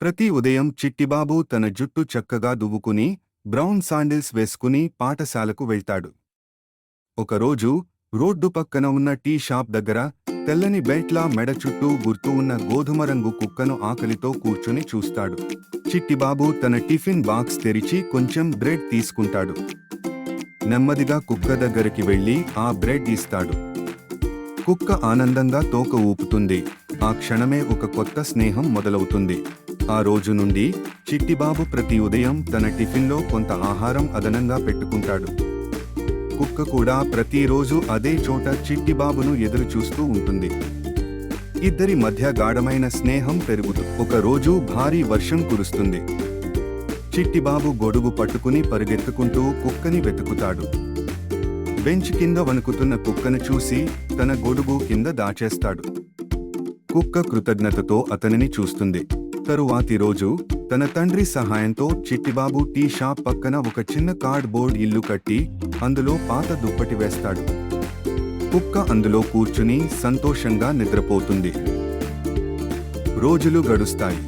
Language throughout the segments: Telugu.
ప్రతి ఉదయం చిట్టిబాబు తన జుట్టు చక్కగా దువ్వుకుని బ్రౌన్ సాండిల్స్ వేసుకుని పాఠశాలకు వెళ్తాడు. ఒకరోజు రోడ్డు పక్కన ఉన్న టీ షాప్ దగ్గర తెల్లని బెల్ట్లా మెడ చుట్టూ గుర్తు ఉన్న గోధుమ రంగు కుక్కను ఆకలితో కూర్చుని చూస్తాడు. చిట్టిబాబు తన టిఫిన్ బాక్స్ తెరిచి కొంచెం బ్రెడ్ తీసుకుంటాడు. నెమ్మదిగా కుక్క దగ్గరికి వెళ్ళి ఆ బ్రెడ్ ఇస్తాడు. కుక్క ఆనందంగా తోక ఊపుతుంది. ఆ క్షణమే ఒక కొత్త స్నేహం మొదలవుతుంది. ఆ రోజు నుండి చిట్టిబాబు ప్రతి ఉదయం తన టిఫిన్లో కొంత ఆహారం అదనంగా పెట్టుకుంటాడు. కుక్క కూడా ప్రతిరోజు అదే చోట చిట్టిబాబును ఎదురు చూస్తూ ఉంటుంది. ఇద్దరి మధ్య గాఢమైన స్నేహం పెరుగుతూ ఒక రోజు భారీ వర్షం కురుస్తుంది. చిట్టిబాబు గొడుగు పట్టుకుని పరిగెత్తుకుంటూ కుక్కని వెతుకుతాడు. బెంచ్ కింద వణుకుతున్న కుక్కను చూసి తన గొడుగు కింద దాచేస్తాడు. కుక్క కృతజ్ఞతతో అతనిని చూస్తుంది. తరువాతి రోజు తన తండ్రి సహాయంతో చిట్టిబాబు టీ షాప్ పక్కన ఒక చిన్న కార్డ్ బోర్డ్ ఇల్లు కట్టి అందులో పాత దుప్పటి వేస్తాడు. కుక్క అందులో కూర్చుని సంతోషంగా నిద్రపోతుంది. రోజులు గడుస్తాయి.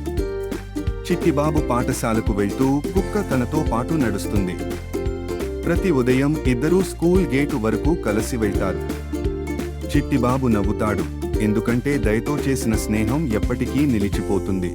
చిట్టిబాబు పాఠశాలకు వెళ్తూ కుక్క తనతో పాటు నడుస్తుంది. ప్రతి ఉదయం ఇద్దరూ స్కూల్ గేటు వరకు కలిసి వెళ్తారు. చిట్టిబాబు నవ్వుతాడు ఎందుకంటే దయతో చేసిన స్నేహం ఎప్పటికీ నిలిచిపోతుంది.